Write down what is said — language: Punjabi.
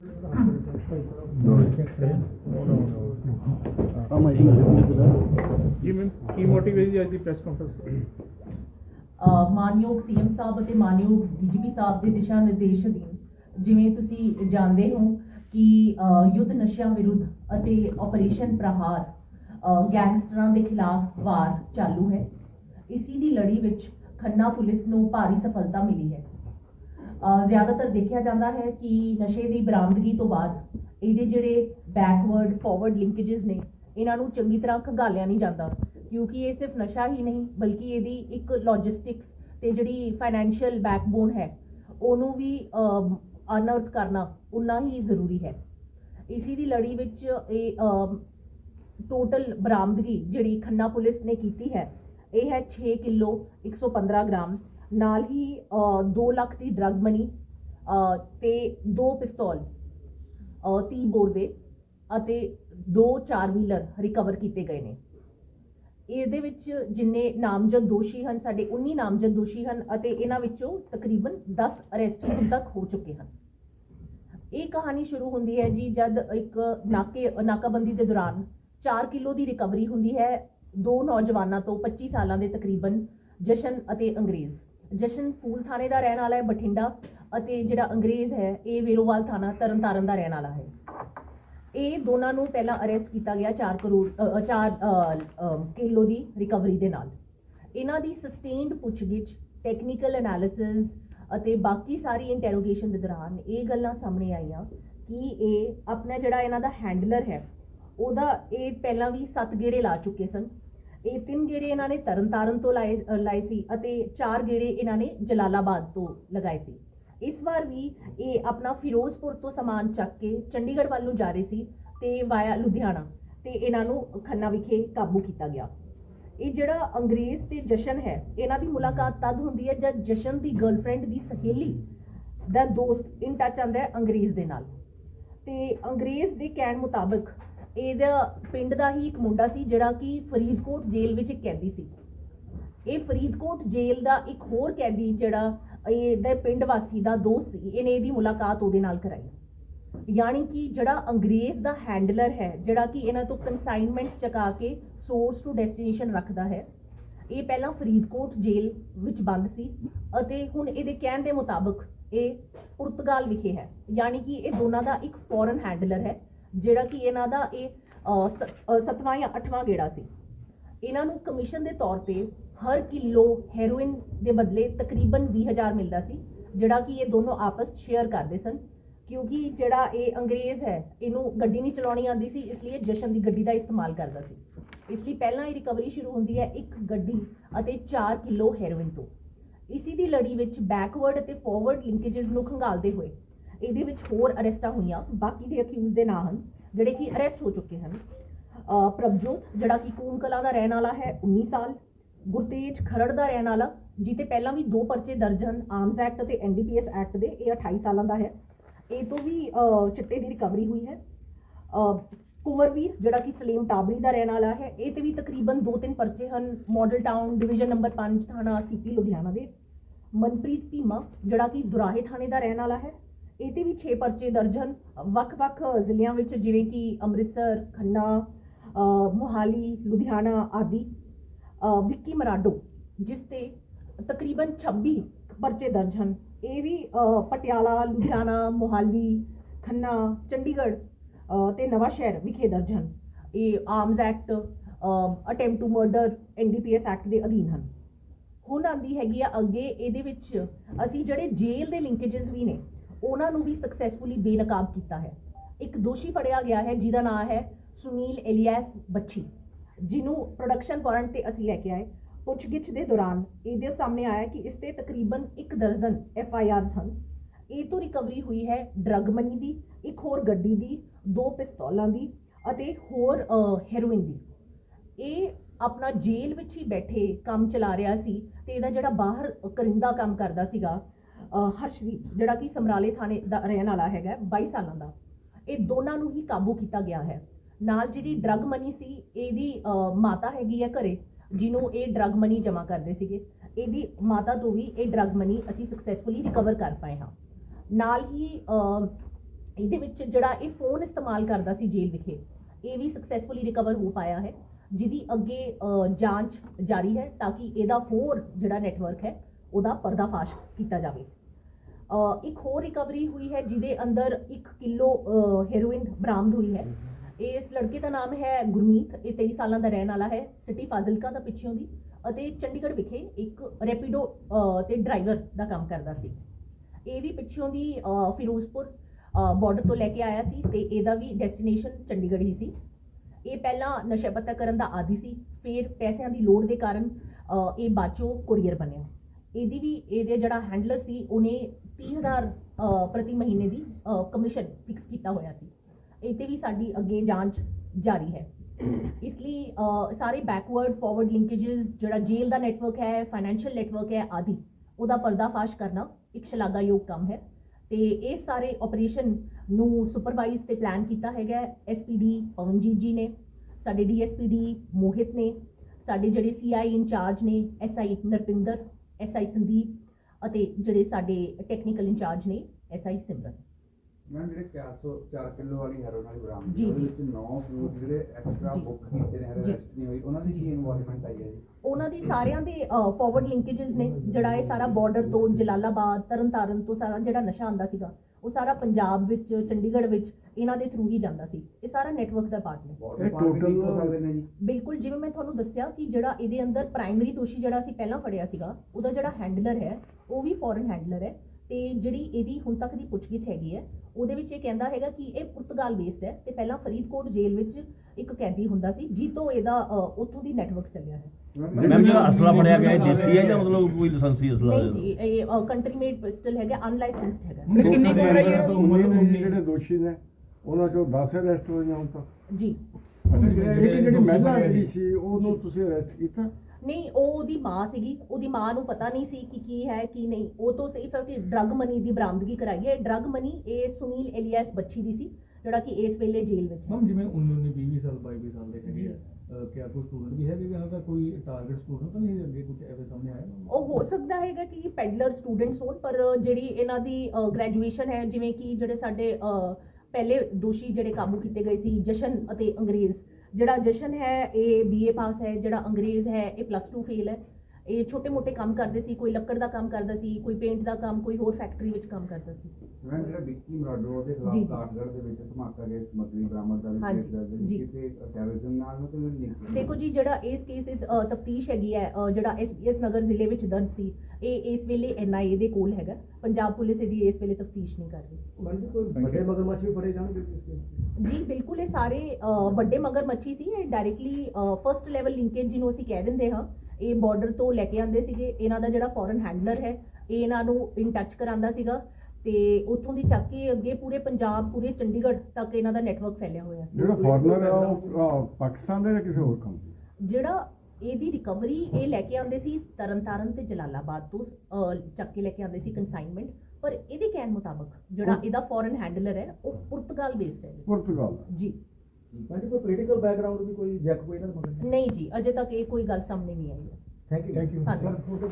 ਜੀ ਮੈਮ ਕੀ ਮੋਟਿਵ ਹੈ ਜੀ ਅੱਜ ਦੀ ਪ੍ਰੈਸ ਕਾਨਫਰੰਸ ਮਾਨਯੋਗ ਸੀਐਮ ਸਾਹਿਬ ਅਤੇ ਮਾਨਯੋਗ ਡੀਜੀਪੀ ਸਾਹਿਬ ਦੇ ਦਿਸ਼ਾ ਨਿਰਦੇਸ਼ ਅਧੀਨ, ਜਿਵੇਂ ਤੁਸੀਂ ਜਾਣਦੇ ਹੋ ਕਿ ਯੁੱਧ ਨਸ਼ਿਆਂ ਵਿਰੁੱਧ ਅਤੇ ਆਪਰੇਸ਼ਨ ਪ੍ਰਹਾਰ ਗੈਂਗਸਟਰਾਂ ਦੇ ਖਿਲਾਫ ਵਾਰ ਚਾਲੂ ਹੈ। ਇਸੀ ਦੀ ਲੜੀ ਵਿੱਚ ਖੰਨਾ ਪੁਲਿਸ ਨੂੰ ਭਾਰੀ ਸਫਲਤਾ ਮਿਲੀ ਹੈ। ਜ਼ਿਆਦਾਤਰ ਦੇਖਿਆ ਜਾਂਦਾ ਹੈ ਕਿ ਨਸ਼ੇ ਦੀ ਬਰਾਮਦਗੀ ਤੋਂ ਬਾਅਦ ਇਹਦੇ ਜਿਹੜੇ ਬੈਕਵਰਡ ਫਾਰਵਰਡ ਲਿੰਕੇजेस ਨੇ, ਇਹਨਾਂ ਨੂੰ ਚੰਗੀ ਤਰ੍ਹਾਂ ਖੰਗਾਲਿਆ ਨਹੀਂ ਜਾਂਦਾ। ਕਿਉਂਕਿ ਇਹ ਸਿਰਫ ਨਸ਼ਾ ਹੀ ਨਹੀਂ, ਬਲਕਿ ਇਹਦੀ ਇੱਕ ਲੌਜਿਸਟਿਕਸ ਤੇ ਜਿਹੜੀ ਫਾਈਨੈਂਸ਼ੀਅਲ ਬੈਕਬੋਨ ਹੈ, ਉਹਨੂੰ ਵੀ ਅਨਰਥ ਕਰਨਾ ਉਨਾ ਹੀ ਜ਼ਰੂਰੀ ਹੈ। ਇਸੀ ਦੀ ਲੜੀ ਵਿੱਚ ਇਹ ਟੋਟਲ ਬਰਾਮਦਗੀ ਜਿਹੜੀ ਖੰਨਾ ਪੁਲਿਸ ਨੇ ਕੀਤੀ ਹੈ, ਇਹ ਹੈ 6 ਕਿਲੋ 115 ਗ੍ਰਾਮ। ਨਾਲ ਹੀ 2 ਲੱਖ ਦੀ ਡਰਗ ਮਨੀ ਤੇ ਦੋ ਪਿਸਤੌਲ ਅ, 30 ਬੋਰ ਦੇ ਅਤੇ ਦੋ ਚਾਰ ਵੀਲਰ ਰਿਕਵਰ ਕੀਤੇ ਗਏ ਨੇ। ਇਹਦੇ ਵਿੱਚ ਜਿੰਨੇ ਨਾਮਜ਼ਦ ਦੋਸ਼ੀ ਹਨ ਸਾਡੇ 19 ਨਾਮਜ਼ਦ ਦੋਸ਼ੀ ਹਨ ਅਤੇ ਇਹਨਾਂ ਵਿੱਚੋਂ ਤਕਰੀਬਨ 10 ਅਰੈਸਟ ਹੁਣ ਤੱਕ ਹੋ ਚੁੱਕੇ ਹਨ। ਇਹ ਕਹਾਣੀ ਸ਼ੁਰੂ ਹੁੰਦੀ ਹੈ ਜੀ ਜਦ ਇੱਕ ਨਾਕੇ ਨਾਕਾਬੰਦੀ ਦੇ ਦੌਰਾਨ 4 ਕਿਲੋ ਦੀ ਰਿਕਵਰੀ ਹੁੰਦੀ ਹੈ ਦੋ ਨੌਜਵਾਨਾਂ ਤੋਂ 25 ਸਾਲਾਂ ਦੇ ਤਕਰੀਬਨ ਜਸ਼ਨ ਅਤੇ ਅੰਗਰੇਜ਼। ਜਸ਼ਨ ਫੂਲ ਥਾਣੇ ਦਾ ਰਹਿਣ ਵਾਲਾ ਹੈ ਬਠਿੰਡਾ ਅਤੇ ਜਿਹੜਾ ਅੰਗਰੇਜ਼ ਹੈ, ਇਹ ਵੇਰੋਵਾਲ ਥਾਣਾ ਤਰਨਤਾਰਨ ਦਾ ਰਹਿਣ ਵਾਲਾ ਹੈ। ਇਹ ਦੋਨਾਂ ਨੂੰ ਪਹਿਲਾਂ ਅਰੈਸਟ ਕੀਤਾ ਗਿਆ 4 ਕਰੋੜ 4 ਕਿਲੋ ਦੀ ਰਿਕਵਰੀ ਦੇ ਨਾਲ। ਇਹਨਾਂ ਦੀ ਸਸਟੇਨਡ ਪੁੱਛਗਿੱਛ ਟੈਕਨੀਕਲ ਐਨਾਲਿਸਿਸ ਅਤੇ ਬਾਕੀ ਸਾਰੀ ਇੰਟਰੋਗੇਸ਼ਨ ਦੇ ਦੌਰਾਨ ਇਹ ਗੱਲਾਂ ਸਾਹਮਣੇ ਆਈਆਂ ਕਿ ਇਹ ਆਪਣਾ ਜਿਹੜਾ ਇਹਨਾਂ ਦਾ ਹੈਂਡਲਰ ਹੈ, ਉਹਦਾ ਇਹ ਪਹਿਲਾਂ ਵੀ 7 ਗੇੜੇ ਲਾ ਚੁੱਕੇ ਸਨ। ਇਹ ਤਿੰਨ ਗੇੜੇ ਇਹਨਾਂ ਨੇ ਤਰਨਤਾਰਨ ਤੋਂ ਲਾਏ ਲਾਏ ਸੀ ਅਤੇ ਚਾਰ ਗੇੜੇ ਇਹਨਾਂ ਨੇ ਜਲਾਲਾਬਾਦ ਤੋਂ ਲਗਾਏ ਸੀ। ਇਸ ਵਾਰ ਵੀ ਇਹ ਆਪਣਾ ਫਿਰੋਜ਼ਪੁਰ ਤੋਂ ਸਮਾਨ ਚੱਕ ਕੇ ਚੰਡੀਗੜ੍ਹ ਵੱਲ ਨੂੰ ਜਾ ਰਹੇ ਸੀ ਤੇ ਵਾਇਆ ਲੁਧਿਆਣਾ ਤੇ ਇਹਨਾਂ ਨੂੰ ਖੰਨਾ ਵਿਖੇ ਕਾਬੂ ਕੀਤਾ ਗਿਆ। ਇਹ ਜਿਹੜਾ ਅੰਗਰੇਜ਼ ਤੇ ਜਸ਼ਨ ਹੈ, ਇਹਨਾਂ ਦੀ ਮੁਲਾਕਾਤ ਤਦ ਹੁੰਦੀ ਹੈ ਜਦ ਜਸ਼ਨ ਦੀ ਗਰਲਫ੍ਰੈਂਡ ਦੀ ਸਹੇਲੀ ਦਾ ਦੋਸਤ ਇਨ ਟੱਚ ਆਂਦਾ ਹੈ ਅੰਗਰੇਜ਼ ਦੇ ਨਾਲ। ਤੇ ਅੰਗਰੇਜ਼ ਦੇ ਕਹਿਣ ਮੁਤਾਬਕ ਇਹਦਾ ਪਿੰਡ ਦਾ ਹੀ ਇੱਕ ਮੁੰਡਾ ਸੀ ਜਿਹੜਾ ਕਿ ਫਰੀਦਕੋਟ ਜੇਲ੍ਹ ਵਿੱਚ ਇੱਕ ਕੈਦੀ ਸੀ। ਇਹ ਫਰੀਦਕੋਟ ਜੇਲ੍ਹ ਦਾ ਇੱਕ ਹੋਰ ਕੈਦੀ ਜਿਹੜਾ ਇਹਦੇ ਪਿੰਡ ਵਾਸੀ ਦਾ ਦੋਸਤ ਸੀ, ਇਹਨੇ ਇਹਦੀ ਮੁਲਾਕਾਤ ਉਹਦੇ ਨਾਲ ਕਰਾਈ। ਯਾਨੀ ਕਿ ਜਿਹੜਾ ਅੰਗਰੇਜ਼ ਦਾ ਹੈਂਡਲਰ ਹੈ, ਜਿਹੜਾ ਕਿ ਇਹਨਾਂ ਤੋਂ ਕਨਸਾਈਨਮੈਂਟ ਚਕਾ ਕੇ ਸੋਰਸ ਟੂ ਡੈਸਟੀਨੇਸ਼ਨ ਰੱਖਦਾ ਹੈ, ਇਹ ਪਹਿਲਾਂ ਫਰੀਦਕੋਟ ਜੇਲ੍ਹ ਵਿੱਚ ਬੰਦ ਸੀ ਅਤੇ ਹੁਣ ਇਹਦੇ ਕਹਿਣ ਦੇ ਮੁਤਾਬਕ ਇਹ ਪੁਰਤਗਾਲ ਵਿਖੇ ਹੈ। ਯਾਨੀ ਕਿ ਇਹ ਦੋਨਾਂ ਦਾ ਇੱਕ ਫੋਰਨ ਹੈਂਡਲਰ ਹੈ। ਜਿਹੜਾ ਕਿ ਇਹਨਾਂ ਦਾ ਇਹ ਅ, ਸ- ਸੱਤਵਾਂ ਜਾਂ ਅੱਠਵਾਂ ਗੇੜਾ ਸੀ। ਇਹਨਾਂ ਨੂੰ ਕਮਿਸ਼ਨ ਦੇ ਤੌਰ ਤੇ ਹਰ ਕਿਲੋ ਹੈਰੋਇਨ ਦੇ ਬਦਲੇ ਤਕਰੀਬਨ 20000 ਮਿਲਦਾ ਸੀ ਜਿਹੜਾ ਕਿ ਇਹ ਦੋਨੋਂ ਆਪਸ ਸ਼ੇਅਰ ਕਰਦੇ ਸਨ। ਕਿਉਂਕਿ ਜਿਹੜਾ ਇਹ ਅੰਗਰੇਜ਼ ਹੈ ਇਹਨੂੰ ਗੱਡੀ ਨਹੀਂ ਚਲਾਉਣੀ ਆਉਂਦੀ ਸੀ ਇਸ ਲਈ ਇਹ ਜਸ਼ਨ ਦੀ ਗੱਡੀ ਦਾ ਇਸਤੇਮਾਲ ਕਰਦਾ ਸੀ। ਇਸ ਲਈ ਪਹਿਲਾਂ ਇਹ ਰਿਕਵਰੀ ਸ਼ੁਰੂ ਹੁੰਦੀ ਹੈ ਇੱਕ ਗੱਡੀ ਅਤੇ 4 ਕਿਲੋ ਹੈਰੋਇਨ ਤੋਂ। ਇਸੀ ਦੀ ਲੜੀ ਵਿੱਚ ਬੈਕਵਰਡ ਅਤੇ ਫਾਰਵਰਡ ਲਿੰਕੇजेस ਨੂੰ ਖੰਗਾਲਦੇ ਹੋਏ ਇਹਦੇ ਵਿੱਚ ਹੋਰ ਅਰੈਸਟਾਂ ਹੋਈਆਂ, ਬਾਕੀ ਦੇ ਅਕਿਊਜ਼ ਦੇ ਨਾਂ ਹਨ, ਜਿਹੜੇ ਕਿ ਅਰੈਸਟ ਹੋ ਚੁੱਕੇ ਹਨ। ਪ੍ਰਭਜੋਤ, ਜਿਹੜਾ ਕਿ ਕੂਮ ਕਲਾਂ ਦਾ ਰਹਿਣ ਵਾਲਾ ਹੈ 19 ਸਾਲ। ਗੁਰਤੇਜ ਖਰੜ ਦਾ ਰਹਿਣ ਵਾਲਾ ਜਿੱਤੇ ਪਹਿਲਾਂ ਵੀ ਦੋ ਪਰਚੇ ਦਰਜ ਹਨ ਆਰਮਸ ਐਕਟ ਅਤੇ ਐਨਡੀਪੀਐਸ ਐਕਟ ਦੇ, ਇਹ 28 ਸਾਲਾਂ ਦਾ ਹੈ। ਇਹ ਤੋਂ ਵੀ ਚਿੱਟੇ ਦੀ ਰਿਕਵਰੀ ਹੋਈ ਹੈ। ਕੁਵਰਵੀਰ, ਜਿਹੜਾ ਕਿ ਸਲੀਮ ਟਾਬਰੀ ਦਾ ਰਹਿਣ ਵਾਲਾ ਹੈ, ਇਹ ਤੇ ਵੀ ਤਕਰੀਬਨ ਦੋ ਤਿੰਨ ਪਰਚੇ ਹਨ ਮਾਡਲ ਟਾਊਨ ਡਿਵੀਜ਼ਨ ਨੰਬਰ 5 ਥਾਣਾ ਸੀਪੀ ਲੁਧਿਆਣਾ ਦੇ। ਮਨਪ੍ਰੀਤ ਧੀਮਾ ਜਿਹੜਾ ਕਿ ਦੁਰਾਹੇ ਥਾਣੇ ਦਾ ਰਹਿਣ ਵਾਲਾ ਹੈ ਇਹ ਤੇ ਵੀ 6 ਪਰਚੇ ਦਰਜ ਹਨ ਵੱਖ-ਵੱਖ ਜ਼ਿਲ੍ਹਿਆਂ ਵਿੱਚ ਜਿਵੇਂ ਕਿ ਅੰਮ੍ਰਿਤਸਰ ਖੰਨਾ ਅਹ, ਮੋਹਾਲੀ ਲੁਧਿਆਣਾ ਆਦਿ ਵਿੱਕੀ ਮਰਾਡੋ ਜਿਸ ਤੇ ਤਕਰੀਬਨ 26 ਪਰਚੇ ਦਰਜ ਹਨ ਇਹ ਵੀ ਪਟਿਆਲਾ ਲੁਧਿਆਣਾ ਮੋਹਾਲੀ ਖੰਨਾ ਚੰਡੀਗੜ੍ਹ ਅਹ, ਤੇ ਨਵਾਂ ਸ਼ਹਿਰ ਵਿਖੇ ਦਰਜ ਹਨ ਇਹ arms act attempt to murder NDPS act ਦੇ ਅਧੀਨ ਹਨ। ਹੁਣ ਆਂਦੀ ਹੈਗੀ ਆ ਅੱਗੇ ਇਹਦੇ ਵਿੱਚ ਅਸੀਂ ਜਿਹੜੇ ਜੇਲ੍ਹ ਦੇ ਲਿੰਕੇजेस ਵੀ ਨੇ ਉਹਨਾਂ ਨੂੰ ਵੀ ਸਕਸੈਸਫੁਲੀ ਬੇਨਕਾਬ ਕੀਤਾ ਹੈ। ਇੱਕ ਦੋਸ਼ੀ ਫੜਿਆ ਗਿਆ ਹੈ, ਜਿਹਦਾ ਨਾਮ ਹੈ ਸੁਨੀਲ ਐਲੀਆਸ ਬੱਚੀ, ਜਿਹਨੂੰ ਪ੍ਰੋਡਕਸ਼ਨ ਵਾਰੰਟ ਤੇ ਅਸੀਂ ਲੈ ਕੇ ਆਏ। ਪੁੱਛਗਿੱਛ ਦੇ ਦੌਰਾਨ ਇਹਦੇ ਸਾਹਮਣੇ ਆਇਆ ਕਿ ਇਸ ਤੇ ਤਕਰੀਬਨ 1 ਦਰਜਨ ਐਫ ਆਈ ਆਰ ਹਨ ਇਹ ਤੋਂ ਰਿਕਵਰੀ ਹੋਈ ਹੈ ਡਰੱਗ ਮਨੀ ਦੀ, ਇੱਕ ਹੋਰ ਗੱਡੀ ਦੀ, ਦੋ ਪਿਸਤੌਲਾਂ ਦੀ ਅਤੇ ਹੋਰ ਹੈਰੋਇਨ ਦੀ। ਇਹ ਆਪਣਾ ਜੇਲ੍ਹ ਵਿੱਚ ਹੀ ਬੈਠੇ ਕੰਮ ਚਲਾ ਰਿਹਾ ਸੀ ਤੇ ਇਹਦਾ ਜਿਹੜਾ ਬਾਹਰ ਕਰਿੰਦਾ ਕੰਮ ਕਰਦਾ ਸੀਗਾ ਹਰਸ਼ਦੀਪ ਜਿਹੜਾ ਕਿ ਸਮਰਾਲੇ ਥਾਣੇ ਦਾ ਰਹਿਣ ਵਾਲਾ ਹੈਗਾ 22 ਸਾਲਾਂ ਦਾ। ਇਹ ਦੋਨਾਂ ਨੂੰ ਹੀ ਕਾਬੂ ਕੀਤਾ ਗਿਆ ਹੈ। ਨਾਲ ਜਿਹੜੀ ਡਰਗ ਮਨੀ ਸੀ, ਇਹਦੀ ਮਾਤਾ ਹੈਗੀ ਹੈ ਘਰੇ, ਜਿਹਨੂੰ ਇਹ ਡਰਗ ਮਨੀ ਜਮ੍ਹਾਂ ਕਰਦੇ ਸੀਗੇ। ਇਹਦੀ ਮਾਤਾ ਤੋਂ ਵੀ ਇਹ ਡਰਗ ਮਨੀ ਅਸੀਂ ਸਕਸੈਸਫੁਲੀ ਰਿਕਵਰ ਕਰ ਪਾਏ ਹਾਂ। ਨਾਲ ਹੀ ਇਹਦੇ ਵਿੱਚ ਜਿਹੜਾ ਇਹ ਫੋਨ ਇਸਤੇਮਾਲ ਕਰਦਾ ਸੀ ਜੇਲ੍ਹ ਵਿਖੇ, ਇਹ ਵੀ ਸਕਸੈਸਫੁਲੀ ਰਿਕਵਰ ਹੋ ਪਾਇਆ ਹੈ। ਜਿਹਦੀ ਅੱਗੇ ਜਾਂਚ ਜਾਰੀ ਹੈ ਤਾਂ ਕਿ ਇਹਦਾ ਹੋਰ ਜਿਹੜਾ ਨੈਟਵਰਕ ਹੈ ਉਹਦਾ ਪਰਦਾਫਾਸ਼ ਕੀਤਾ ਜਾਵੇ। ਇੱਕ ਹੋਰ ਰਿਕਵਰੀ ਹੋਈ ਹੈ ਜਿਹਦੇ ਅੰਦਰ 1 ਕਿਲੋ ਹੈਰੋਇਨ ਬਰਾਮਦ ਹੋਈ ਹੈ। ਇਸ ਲੜਕੇ ਦਾ ਨਾਮ ਹੈ ਗੁਰਮੀਤ ਇਹ 23 ਸਾਲਾਂ ਦਾ ਰਹਿਣ ਵਾਲਾ ਹੈ ਸਿਟੀ ਫਾਜ਼ਿਲਕਾ ਦਾ ਪਿੱਛੋਂ ਦੀ ਅਤੇ ਚੰਡੀਗੜ੍ਹ ਵਿਖੇ ਇੱਕ ਰੈਪੀਡੋ ਅ, ਤੇ ਡਰਾਈਵਰ ਦਾ ਕੰਮ ਕਰਦਾ ਸੀ। ਇਹ ਵੀ ਪਿੱਛੋਂ ਦੀ ਫਿਰੋਜ਼ਪੁਰ ਬਾਰਡਰ ਤੋਂ ਲੈ ਕੇ ਆਇਆ ਸੀ ਤੇ ਇਹਦਾ ਵੀ ਡੈਸਟੀਨੇਸ਼ਨ ਚੰਡੀਗੜ੍ਹ ਹੀ ਸੀ। ਇਹ ਪਹਿਲਾਂ ਨਸ਼ਾ ਪੱਤਾ ਕਰਨ ਦਾ ਆਦੀ ਸੀ ਫਿਰ ਪੈਸਿਆਂ ਦੀ ਲੋੜ ਦੇ ਕਾਰਨ ਇਹ ਬਾਚੋ ਕੁਰੀਅਰ ਬਣਿਆ। ਇਹਦੀ ਵੀ ਇਹਦੇ ਜਿਹੜਾ ਹੈਂਡਲਰ ਸੀ ਉਹਨੇ 30000 ਅ, ਪ੍ਰਤੀ ਮਹੀਨੇ ਦੀ ਕਮਿਸ਼ਨ ਫਿਕਸ ਕੀਤਾ ਹੋਇਆ ਸੀ। ਇਹ ਤੇ ਵੀ ਸਾਡੀ ਅੱਗੇ ਜਾਂਚ ਜਾਰੀ ਹੈ। ਇਸ ਲਈ ਸਾਰੇ ਬੈਕਵਰਡ ਫਾਰਵਰਡ ਲਿੰਕੇजेस ਜਿਹੜਾ ਜੇਲ੍ਹ ਦਾ ਨੈਟਵਰਕ ਹੈ ਫਾਈਨੈਂਸ਼ੀਅਲ ਨੈਟਵਰਕ ਹੈ ਆਦਿ ਉਹਦਾ ਪਰਦਾਫਾਸ਼ ਕਰਨਾ ਇੱਕ ਸ਼ਲਾਘਾਯੋਗ ਕੰਮ ਹੈ। ਤੇ ਇਹ ਸਾਰੇ ਆਪਰੇਸ਼ਨ ਨੂੰ ਸੁਪਰਵਾਈਜ਼ ਤੇ ਪਲਾਨ ਕੀਤਾ ਹੈਗਾ ਐਸਪੀਡੀ ਪਵਨਜੀਤ ਜੀ ਨੇ ਸਾਡੇ ਡੀਐਸਪੀਡੀ ਮੋਹਿਤ ਨੇ ਸਾਡੇ ਜਿਹੜੇ ਸੀਆਈ ਇੰਚਾਰਜ ਨੇ ਐਸਆਈ ਨਰਪਿੰਦਰ ਐਸਆਈ ਸੰਦੀਪ ਅਤੇ ਜਿਹੜੇ ਸਾਡੇ ਟੈਕਨੀਕਲ ਇੰਚਾਰਜ ਨੇ ਐਸਆਈ ਸਿਮਰਨ ਮੈਂ ਜਿਹੜੇ 400 4 ਕਿਲੋ ਵਾਲੀ ਹੈਰੋਇਨ ਵਾਲੀ ਬਰਾਮਦ ਜੀ, ਉਹਦੇ ਜੀ। ਵਿੱਚ 9 ਫਰੂਟ ਜਿਹੜੇ ਐਕਸਟਰਾ ਜੀ। ਬੁੱਕ ਕੀਤੇ ਨੇ ਹਰੇ ਜੀ। ਰੈਸਟ ਨਹੀਂ ਹੋਈ ਉਹਨਾਂ ਦੀ ਕੀ ਇਨਵੋਲਵਮੈਂਟ ਆਈ ਹੈ ਜੀ ਉਹਨਾਂ ਦੀ ਸਾਰਿਆਂ ਦੇ ਫਾਰਵਰਡ ਲਿੰਕੇजेस ਨੇ ਜਿਹੜਾ ਇਹ ਸਾਰਾ ਬਾਰਡਰ ਤੋਂ ਜਲਾਲਾਬਾਦ ਤਰਨਤਾਰਨ ਤੋਂ ਸਾਰਾ ਜਿਹੜਾ ਨਸ਼ਾ ਆਂਦਾ ਸੀਗਾ ਉਹ ਸਾਰਾ ਪੰਜਾਬ ਵਿੱਚ ਚੰਡੀਗੜ੍ਹ ਵਿੱਚ ਇਹਨਾਂ ਦੇ ਥਰੂ ਹੀ ਜਾਂਦਾ ਸੀ। ਇਹ ਸਾਰਾ ਨੈਟਵਰਕ ਦਾ ਪਾਰਟ ਨੇ। ਬਾਰਡਰ ਇਹ ਪਾਰ ਵੀ total- ਹੋ ਸਕਦੇ ਨੇ ਜੀ। ਬਿਲਕੁਲ ਜਿਵੇਂ ਮੈਂ ਤੁਹਾਨੂੰ ਦੱਸਿਆ ਕਿ ਜਿਹੜਾ ਇਹਦੇ ਅੰਦਰ ਪ੍ਰਾਇਮਰੀ ਦੋਸ਼ੀ ਜਿਹੜਾ ਅਸੀਂ ਪਹਿਲਾਂ ਫੜਿਆ ਸੀਗਾ ਉਹਦਾ ਜਿਹੜਾ ਹੈਂਡਲਰ ਹੈ ਉਹ ਵੀ ਫੋਰਨ ਹੈਂਡਲਰ ਹੈ ਤੇ ਜਿਹੜੀ ਇਹਦੀ ਹੁਣ ਤੱਕ ਦੀ ਪੁੱਛਗਿੱਛ ਹੈਗੀ ਹੈ ਉਹਦੇ ਵਿੱਚ ਇਹ ਕਹਿੰਦਾ ਹੈਗਾ ਕਿ ਇਹ ਪੁਰਤਗਾਲ ਬੇਸਡ ਹੈ ਤੇ ਪਹਿਲਾਂ ਫਰੀਦਕੋਟ ਜੇਲ੍ਹ ਵਿੱਚ ਇੱਕ ਕੈਦੀ ਹੁੰਦਾ ਸੀ ਜਿੱਤੋਂ ਇਹਦਾ ਉੱਥੋਂ ਦੀ ਨੈਟਵਰਕ ਚੱਲਿਆ ਹੈ। ਮੈਮ ਜਿਹੜਾ ਅਸਲਾ ਫੜਿਆ ਗਿਆ ਦੇਸੀ ਹੈ ਜਾਂ ਮਤਲਬ ਕੋਈ ਲਾਇਸੈਂਸੀ ਅਸਲਾ ਨਹੀਂ ਜੀ ਇਹ ਕੰਟਰੀ ਮੇਡ ਪਿਸਟਲ ਹੈਗਾ ਅਨਲਾਇਸੈਂਸਡ ਹੈਗਾ। ਕਿੰਨੀ ਕੁ ਉਮਰ ਹੈ? ਉਮਰ। ਜਿਹੜੇ ਦੋਸ਼ੀ ਨੇ ਉਹਨਾਂ ਚੋਂ 10 ਅਰੈਸਟ ਹੋਏ ਨੇ ਹੁਣ ਤੱਕ ਜੀ। ਜਿਹੜੇ ਜਿਹੜੀ ਮਹਿਲਾ ਜਿਹੜੀ ਸੀ ਉਹਨੂੰ ਤੁਸੀਂ ਅਰੈਸਟ ਕੀਤਾ? ਨਹੀਂ ਉਹ ਉਹਦੀ ਮਾਂ ਸੀਗੀ ਉਹਦੀ ਮਾਂ ਨੂੰ ਪਤਾ ਨਹੀਂ ਸੀ ਕਿ ਕੀ ਹੈ ਕੀ ਨਹੀਂ। ਉਹ ਤੋਂ ਸਿਰਫ ਕਿ ਡਰਗ ਮਨੀ ਦੀ ਬਰਾਮਦਗੀ ਕਰਾਈ ਹੈ। ਡਰਗ ਮਨੀ ਇਹ ਸੁਨੀਲ ਐਲੀਅਸ ਬੱਚੀ ਦੀ ਸੀ ਜਿਹੜਾ ਕਿ ਇਸ ਵੇਲੇ ਜੇਲ੍ਹ ਵਿੱਚ ਹੈ। ਮੈਮ ਜਿਵੇਂ 19 19 20 ਸਾਲ 22 22 ਸਾਲ ਦੇ ਹੈਗੇ ਆ ਅਹ ਕਿਆ ਕੋਈ ਸਟੂਡੈਂਟ ਵੀ ਹੈਗੇ ਜਾਂ ਦਾ ਕੋਈ ਤਾਂ ਨਹੀਂ ਅੱਗੇ ਕੁਝ ਐਵੇਂ ਸਾਹਮਣੇ ਆਇਆ ਉਹ ਹੋ ਸਕਦਾ ਹੈਗਾ ਕਿ ਪੈਡਲਰ ਸਟੂਡੈਂਟਸ ਹੋਣ, ਪਰ ਜਿਹੜੀ ਇਹਨਾਂ ਦੀ ਗ੍ਰੈਜੂਏਸ਼ਨ ਹੈ, ਜਿਵੇਂ ਕਿ ਜਿਹੜੇ ਸਾਡੇ ਪਹਿਲੇ ਦੋਸ਼ੀ ਜਿਹੜੇ ਕਾਬੂ ਕੀਤੇ ਗਏ ਸੀ, ਜਸ਼ਨ ਅਤੇ ਅੰਗਰੇਜ਼। ਜਿਹੜਾ ਜਸ਼ਨ ਹੈ, ਇਹ ਬੀਏ ਪਾਸ ਹੈ, ਜਿਹੜਾ ਅੰਗਰੇਜ਼ ਹੈ, ਇਹ ਪਲੱਸ 2 ਫੇਲ ਹੈ। ਇਹ ਛੋਟੇ ਮੋਟੇ ਕੰਮ ਕਰਦੇ ਸੀ ਕੋਈ ਲੱਕੜ ਦਾ ਕੰਮ ਕਰਦਾ ਸੀ ਕੋਈ ਪੇਂਟ ਦਾ ਕੰਮ ਕੋਈ ਹੋਰ ਫੈਕਟਰੀ ਵਿੱਚ ਕੰਮ ਕਰਦਾ ਸੀ। ਮੈਂ ਜਿਹੜਾ ਵਿੱਕੀ ਮਰਾਡੋ ਉਹਦੇ ਜੀ, ਖਿਲਾਫ ਜੀ। ਕਾਠਗੜ੍ਹ ਦੇ ਵਿੱਚ ਧਮਾਕਾ ਗੈਸ ਸਮੱਗਰੀ ਬਰਾਮਦ ਦਾ ਵੀ ਹਾਂਜੀ, ਕੇਸ ਦਰਜ ਹੈ ਜੀ। ਕਿਸੇ ਟੈਰਰਿਜ਼ਮ ਨਾਲ ਨਾ ਤੇ ਲਿੰਕ ਦੇਖੋ ਜੀ ਜਿਹੜਾ ਇਸ ਕੇਸ ਦੀ ਤਫਤੀਸ਼ ਹੈਗੀ ਹੈ ਅ, ਜਿਹੜਾ ਐਸਪੀਐਸ ਨਗਰ ਜ਼ਿਲ੍ਹੇ ਵਿੱਚ ਦਰਜ ਸੀ ਇਹ ਇਸ ਵੇਲੇ ਐਨਆਈਏ ਦੇ ਕੋਲ ਹੈਗਾ ਪੰਜਾਬ ਪੁਲਿਸ ਇਹਦੀ ਇਸ ਵੇਲੇ ਤਫਤੀਸ਼ ਨਹੀਂ ਕਰ ਰਹੀ। ਕੋਈ ਵੱਡੇ ਮਗਰਮੱਛ ਵੀ ਫੜੇ ਜਾਣਗੇ ਜੀ ਬਿਲਕੁਲ ਇਹ ਸਾਰੇ ਅ, ਵੱਡੇ ਮਗਰਮੱਛੀ ਸੀ ਇਹ ਡਾਇਰੈਕਟਲੀ ਫਰਸਟ ਲੈਵਲ ਲਿੰਕੇਜ ਜਿਹਨੂੰ ਅਸੀਂ ਕਹਿ ਦਿੰਦੇ ਹਾਂ। ਇਹ ਬਾਰਡਰ ਤੋਂ ਲੈ ਕੇ ਆਂਦੇ ਸੀਗੇ। ਇਹਨਾਂ ਦਾ ਜਿਹੜਾ ਫੋਰਨ ਹੈਂਡਲਰ ਹੈ ਇਹ ਇਹਨਾਂ ਨੂੰ ਇਨ ਟੱਚ ਕਰਾਂਦਾ ਸੀਗਾ ਤੇ ਉੱਥੋਂ ਦੀ ਚੱਕ ਕੇ ਅੱਗੇ ਪੂਰੇ ਪੰਜਾਬ ਪੂਰੇ ਚੰਡੀਗੜ੍ਹ ਤੱਕ ਇਹਨਾਂ ਦਾ ਨੈਟਵਰਕ ਫੈਲਿਆ ਹੋਇਆ ਸੀ। ਜਿਹੜਾ ਫੋਰਨਰ ਹੈ ਉਹ ਪਾਕਿਸਤਾਨ ਦਾ ਜਾਂ ਕਿਸੇ ਹੋਰ ਕੰਟਰੀ ਜਿਹੜਾ ਇਹਦੀ ਰਿਕਵਰੀ ਇਹ ਲੈ ਕੇ ਆਉਂਦੇ ਸੀ ਤਰਨਤਾਰਨ ਤੇ ਜਲਾਲਾਬਾਦ ਤੋਂ ਚੱਕ ਕੇ ਲੈ ਕੇ ਆਉਂਦੇ ਸੀ ਕੰਸਾਈਨਮੈਂਟ ਪਰ ਇਹਦੇ ਕਹਿਣ ਮੁਤਾਬਕ ਜਿਹੜਾ ਇਹਦਾ ਫੋਰਨ ਹੈਂਡਲਰ ਹੈ ਉਹ ਪੁਰਤਗਾਲ ਬੇਸਡ ਹੈ। ਪੁਰਤਗਾਲ। ਜੀ। ਮੈਂ ਕੋਈ ਪੋਲੀਟੀਕਲ ਬੈਕਗ੍ਰਾਉਂਡ ਵੀ ਕੋਈ ਜੈਕ ਕੋਈ ਨਾ ਮਗਰ ਨਹੀਂ ਜੀ ਅਜੇ ਤੱਕ ਇਹ ਕੋਈ ਗੱਲ ਸਾਹਮਣੇ ਨਹੀਂ ਆਈ। ਹੈ ਥੈਂਕ ਯੂ। Sir photo